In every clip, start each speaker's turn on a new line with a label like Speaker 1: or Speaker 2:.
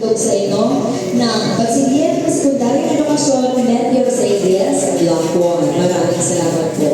Speaker 1: Tug sa inyo ng Pagsiliyan ng Sekundaryang Edukasyon Meteor sa Iglesias, Lampon. Maraming salamat po.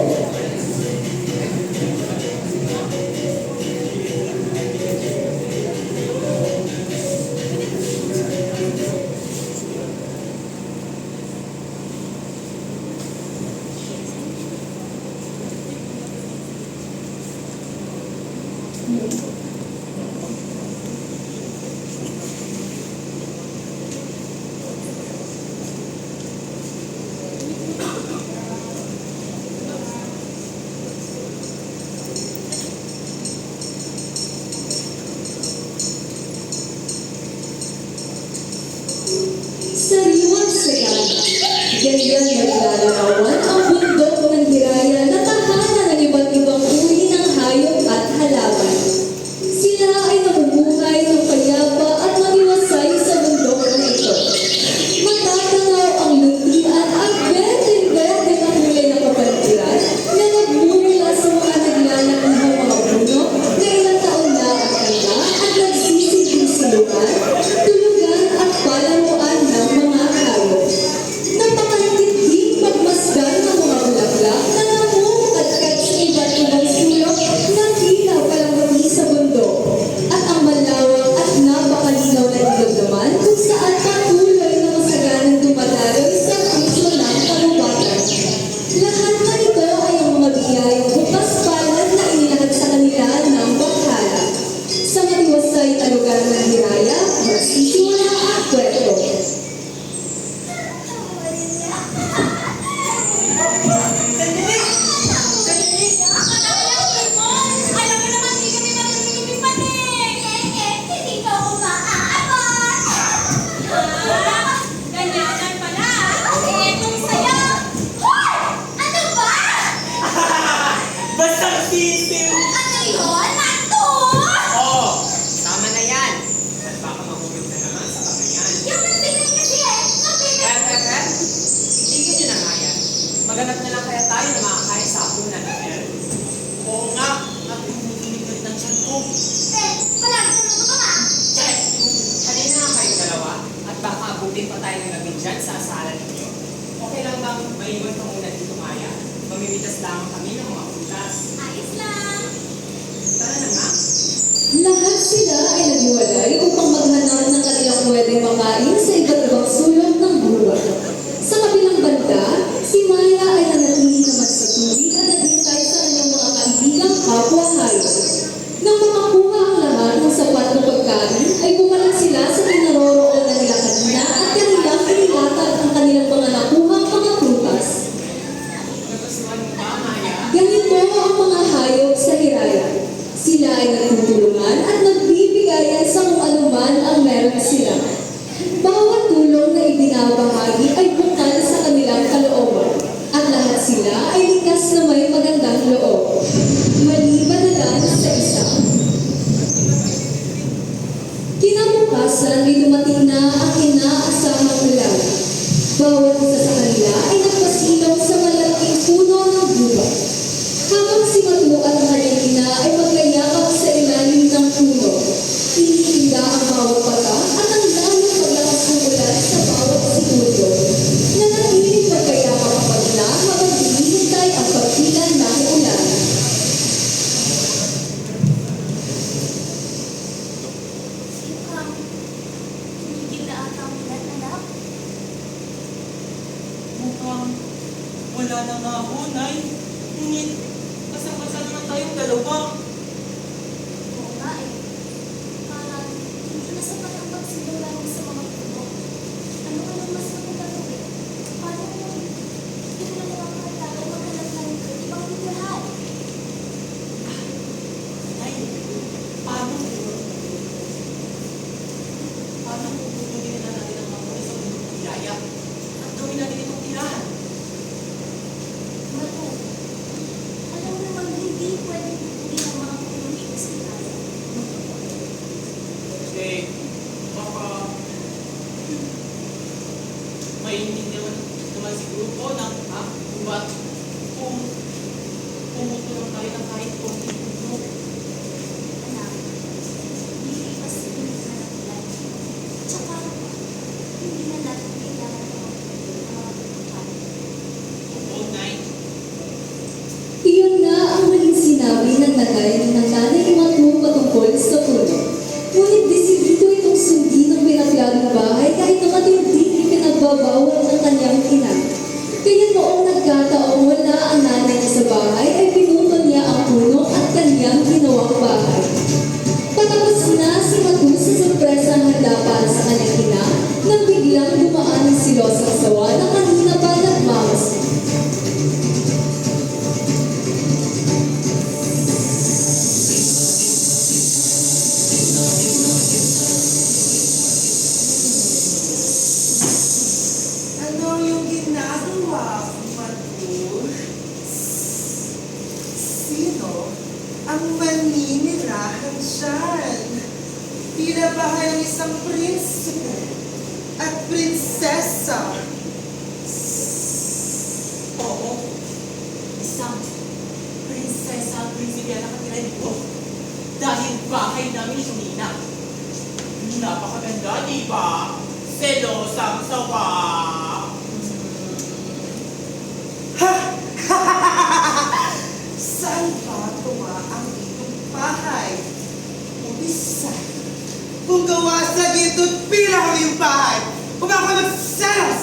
Speaker 2: ko yung
Speaker 3: bahay. Umawa ka magselos!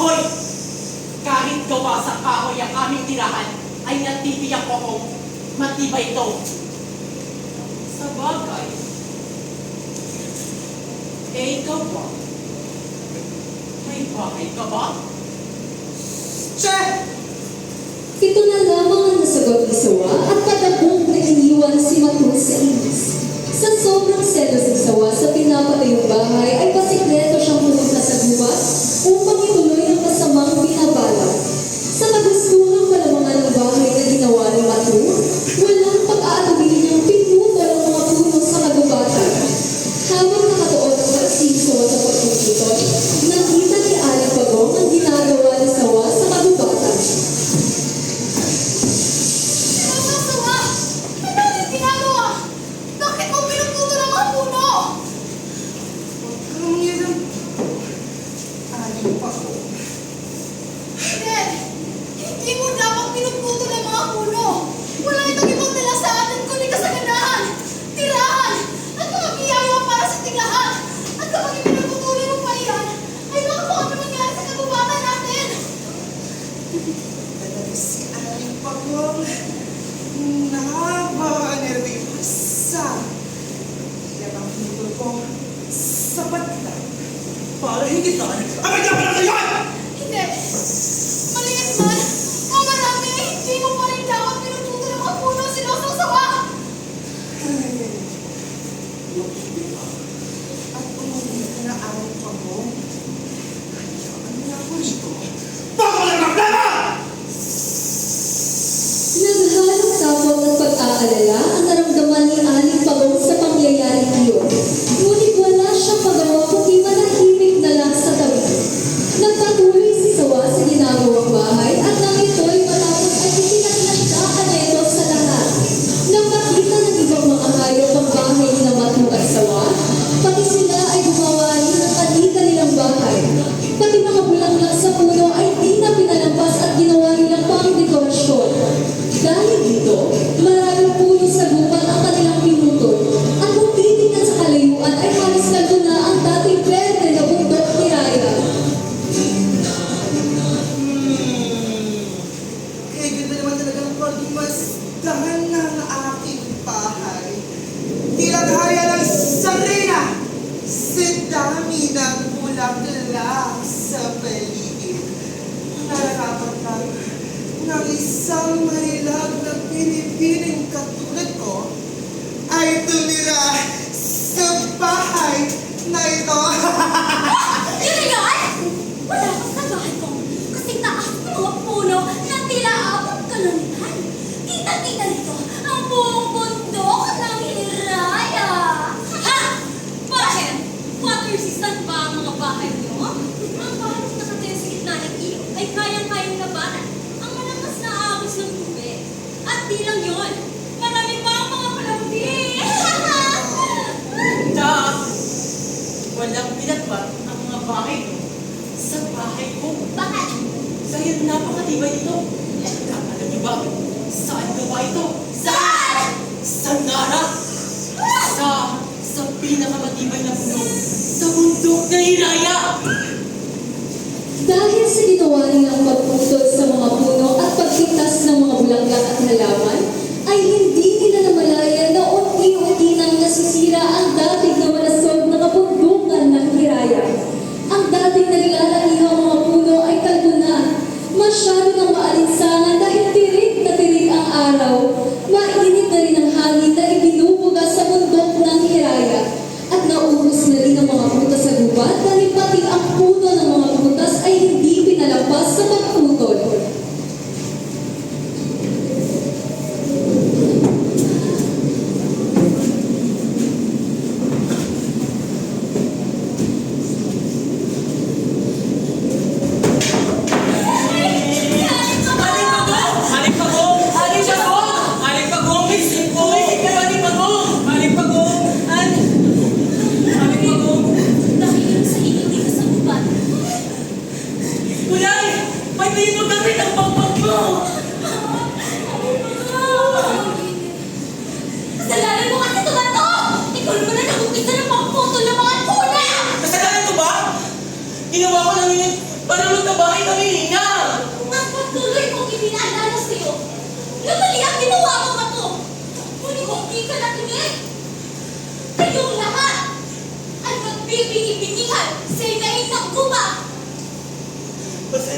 Speaker 2: Hoy! Kahit gawa sa kahoy ang aming tirahan, ay natitiyak ko kong matibay ito. Sa bagay, eh, ikaw ba? May bahay ka ba?
Speaker 3: Che!
Speaker 1: Ito na lamang ang nasagot ni Sawa at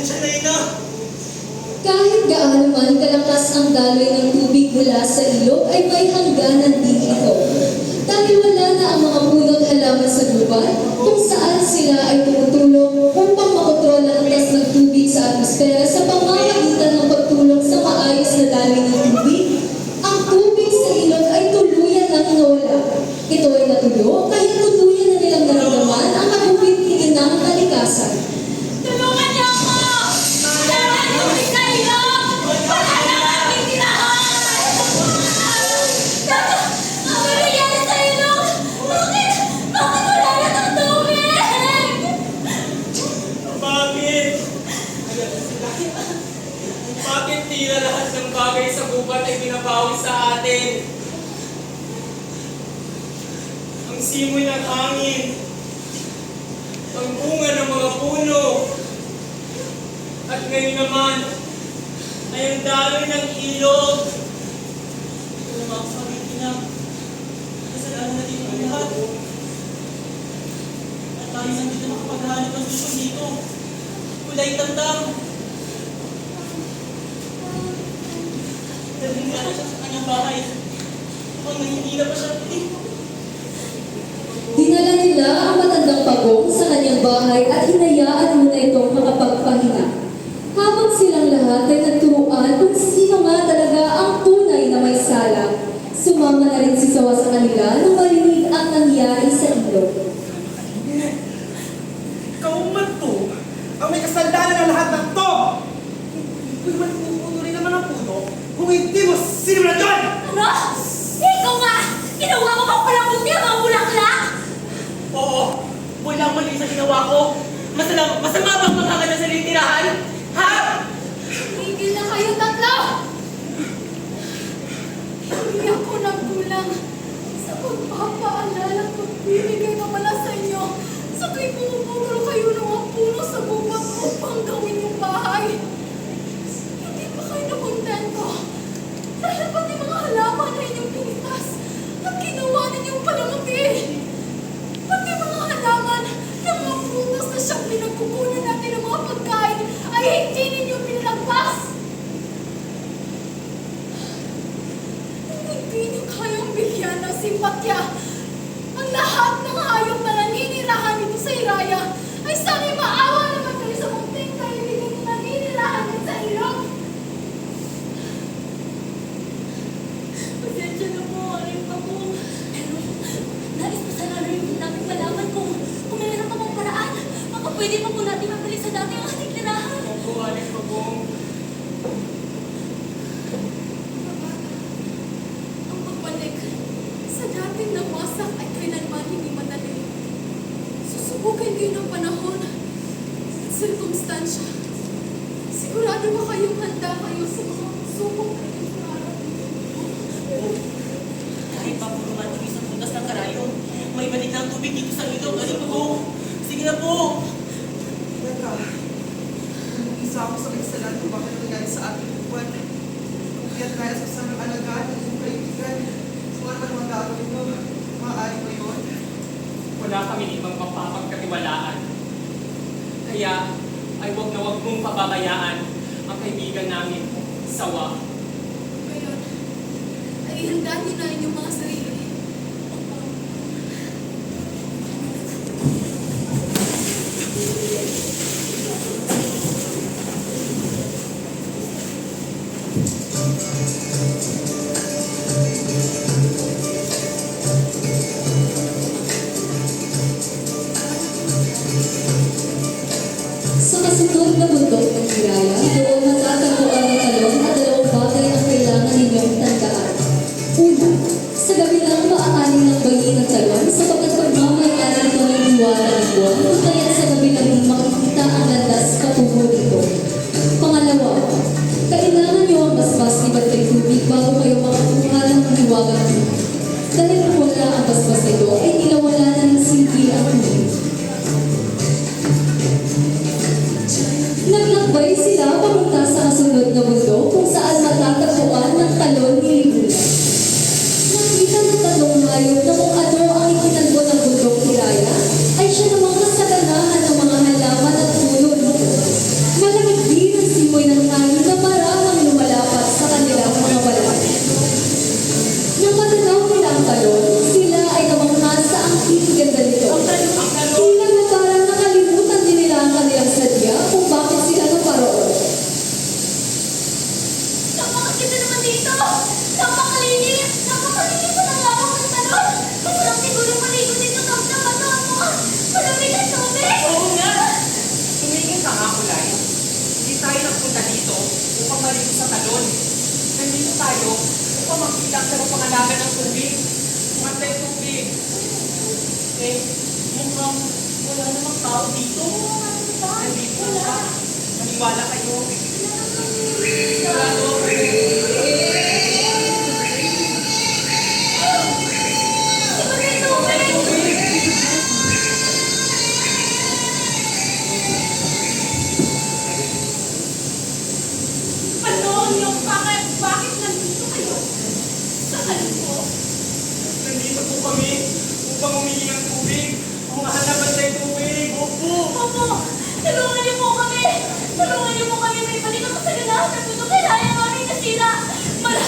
Speaker 1: sanay na. Kahit gaano man kalakas ang daloy ng tubig mula sa ilog ay may hangganan din ito. Dahil wala na ang mga puno't halaman sa gubat kung saan sila ay
Speaker 2: pumunta simoy ng hangin, ang bunga ng mga puno, at ngayon naman ay ang dami ng ilog.
Speaker 3: Ito naman ako sa na kasalanan na dito ang lahat. At tayo nandito makapaghanap ng susyon dito. Kulay tandang. Daling nga sa kanyang bahay. Mukhang nanginila pa siya. Eh,
Speaker 1: patagong sa kanyang bahay at hinayaan mo na itong makapagpahinga. Habang silang lahat ay nagturuan kung sino nga talaga ang tunay na may sala, sumama na rin si Sawa sa kanila nang marinig ang nangyari sa ilog.
Speaker 3: Ikaw man to, ang may kasalanan ng lahat ng to! Kung man pupuno rin naman ang puno, kung hindi
Speaker 4: Kaya
Speaker 2: ay wag na wag mong pababayaan ang kaibigan namin, Sawa.
Speaker 5: Ayun, ay handa niyo na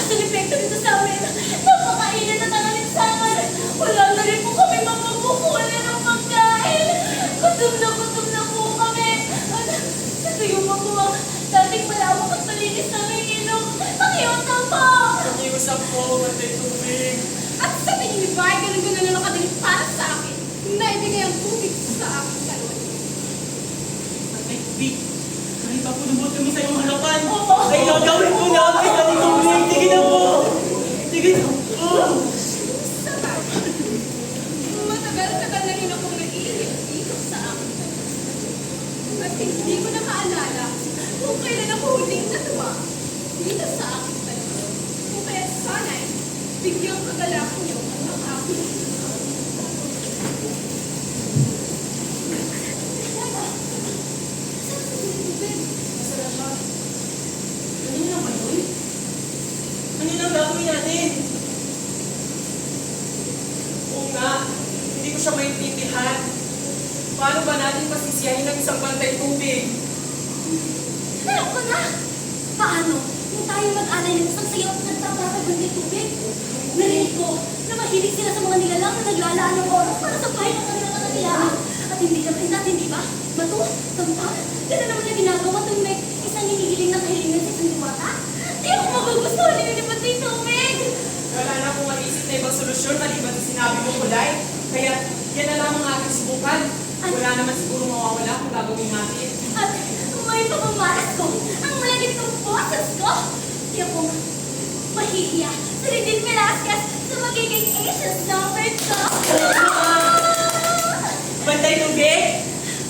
Speaker 1: ang
Speaker 5: epekto dito sa amin. Napakainit at ang alinsangan. Wala na rin po kami mapagkukunan ng pagkain. Gutom na gutom na po kami. At natuyo pa po ang dating malawak at malinis namin ilong. Pakiusap po!
Speaker 2: Pakiusap po, matay tubig.
Speaker 5: At sa tingin niyo ba ay ganun-ganun na nakadinig para sa akin na ibigay ang tubig sa aking kalon?
Speaker 2: Matay tubig. Lubot kami sa iyong harapan. Ay, gagawin po namin. Matay tubig. Sige na po. Sige na po.
Speaker 5: Sabay. Matagal-tagal na rin akong naiinip dito sa kalon. At hindi ko na maalala kung kailan ako huling natuwa dito sa kalon. Kung kaya sana'y bigyang kagalakan niyo ang aking Teka, saan sa tubig?
Speaker 2: Masarap siya. Kanina ba yun? Ano yung gagawin natin? Oo nga, hindi ko siya maintindihan. Paano ba natin pasisiyahin ng isang bantay tubig?
Speaker 5: Alam ko na! Paano? Kung tayo mag-alay ng isang sayaw at nagtatakal ng tubig? Narinig ko na mahilig sila sa mga nilalang na naglalaan ng oras para sa bahay ng kanilang kanakilaan. At hindi naman natin, di ba? Matu, tamtam, gano'n naman yung ginagawa tuwing may isang hinihiling na kahilingan sa isang diwata. Di ako magugustuhan ni Nilipat ng tubig!
Speaker 2: Wala na akong maisip na ibang solusyon maliban sa sinabi mo, Kulay. Kaya yan na lamang ating subukan. Wala naman siguro mawawala kung gagawin natin.
Speaker 5: At may pamamaras ko, ang malagit ng boses ko. Di ako mahihiya sa Regine Velasquez sa summer ko.
Speaker 2: Bantay tubig!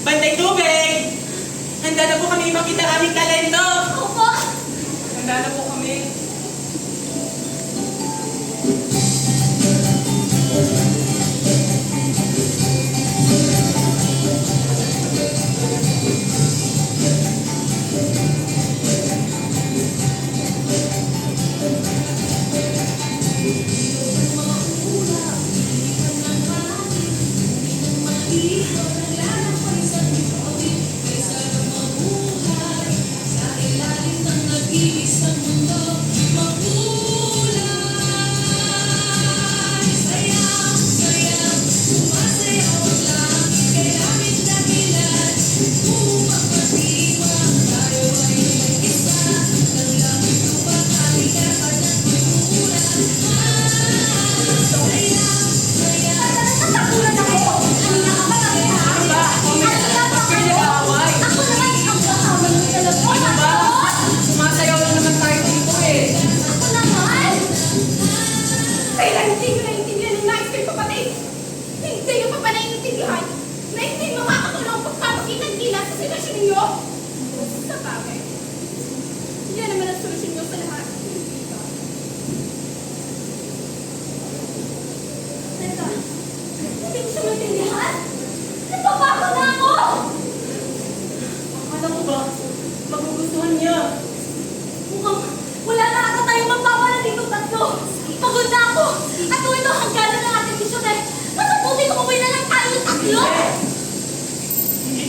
Speaker 2: Bantay tubig! Handa na po kami makita aming talento!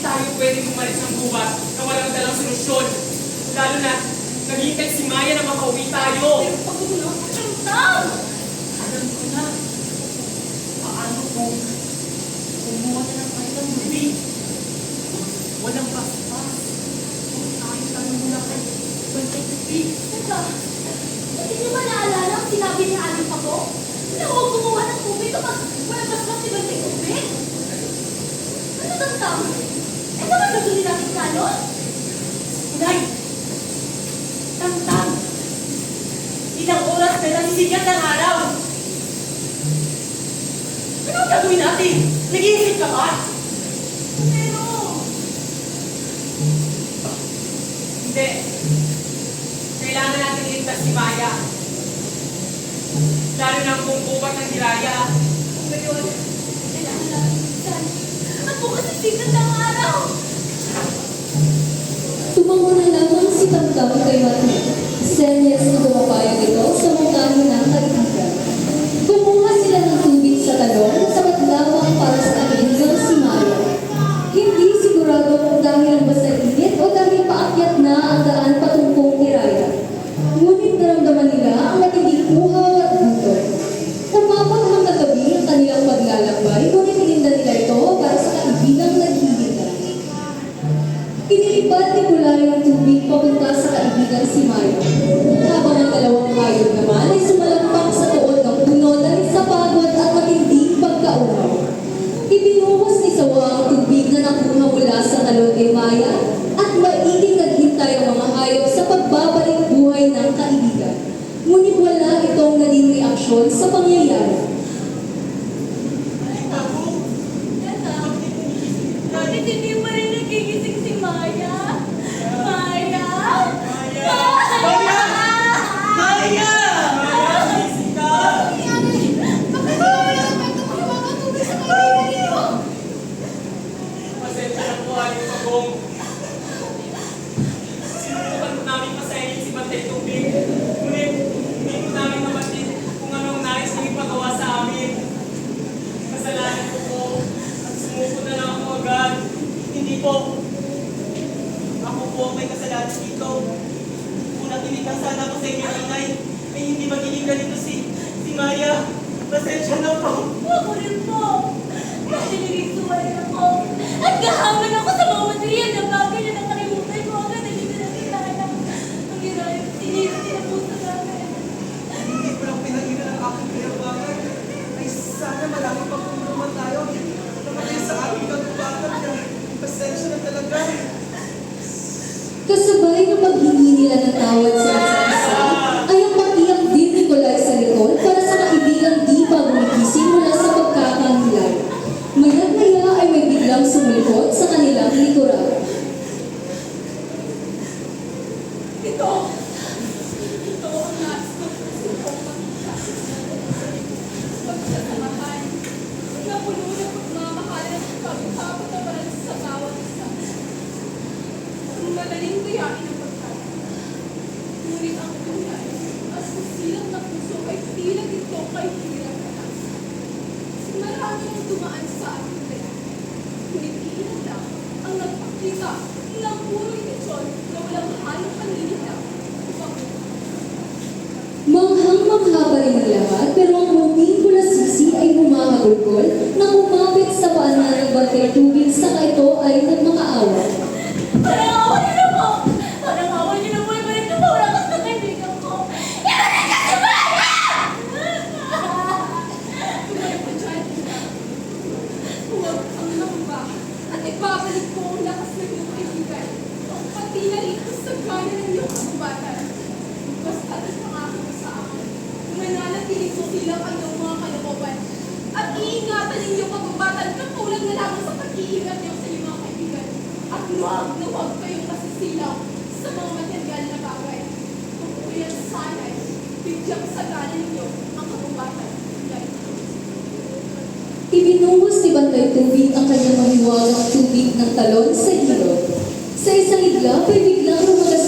Speaker 2: Tayo pwedeng umalis ng gubat na walang dalang solusyon. Lalo na, naghihintay si Maya na makauwi tayo.
Speaker 5: Pero pagod na ako ng tao.
Speaker 2: Alam ko na. Paano kung kumuha na ng tubig? Walang basbas. Kung tayo tayo muna kay Bantay Tubig.
Speaker 5: Teka, hindi niyo ba naalala ang sinabi ni Aling Papo? Na huwag kumuha ng tubig kapag walang basbas si Bantay Tubig? Ano tantang? Ano ba gagawin natin salon?
Speaker 2: Nay! Tangtang! Ilang oras na lang isigat ng araw.
Speaker 4: Ano ang gagawin natin? Nag-iisip ka ba?
Speaker 5: Pero...
Speaker 2: Hindi. Kailangan natin iligtas si Maya. Lalo na kung bubat ng Hiraya.
Speaker 5: Ngayon, kailangan natin iligtas na po kasi sikat ng araw.
Speaker 1: Tumango na lamang si Tamtam kay Mati. Senyas na pumapayag ito sa mungkahin ano ng kaibigan. Kumuha sila ng tubig sa talong sapat lamang para sa kaibigan si Maya. Hindi sigurado kung dahil ang basta init o dahil paakyat na ang daan papunta sa kaibigan si Mario. Habang ang dalawang hayop naman ay sumalampak sa tuod ng puno dahil sa pagod at matinding pagkauhaw. Ibinuhos ni Sawa ang tubig na nakuha mula sa talon kay Maya at maiging naghintay ang mga hayop sa pagbabalik buhay ng kaibigan. Ngunit wala itong naging reaksyon sa pangyayari.
Speaker 5: months Luwag-luwag kayong masisilaw sa mga material na bagay. Kung kuya sana'y bigyang sagalan ninyo ang katubatan na.
Speaker 1: Ibinuhos ni Bantay Tubig ang kanyang mahiwagang tubig ng talon sa ilog. Sa isang iglap ay biglang lumalas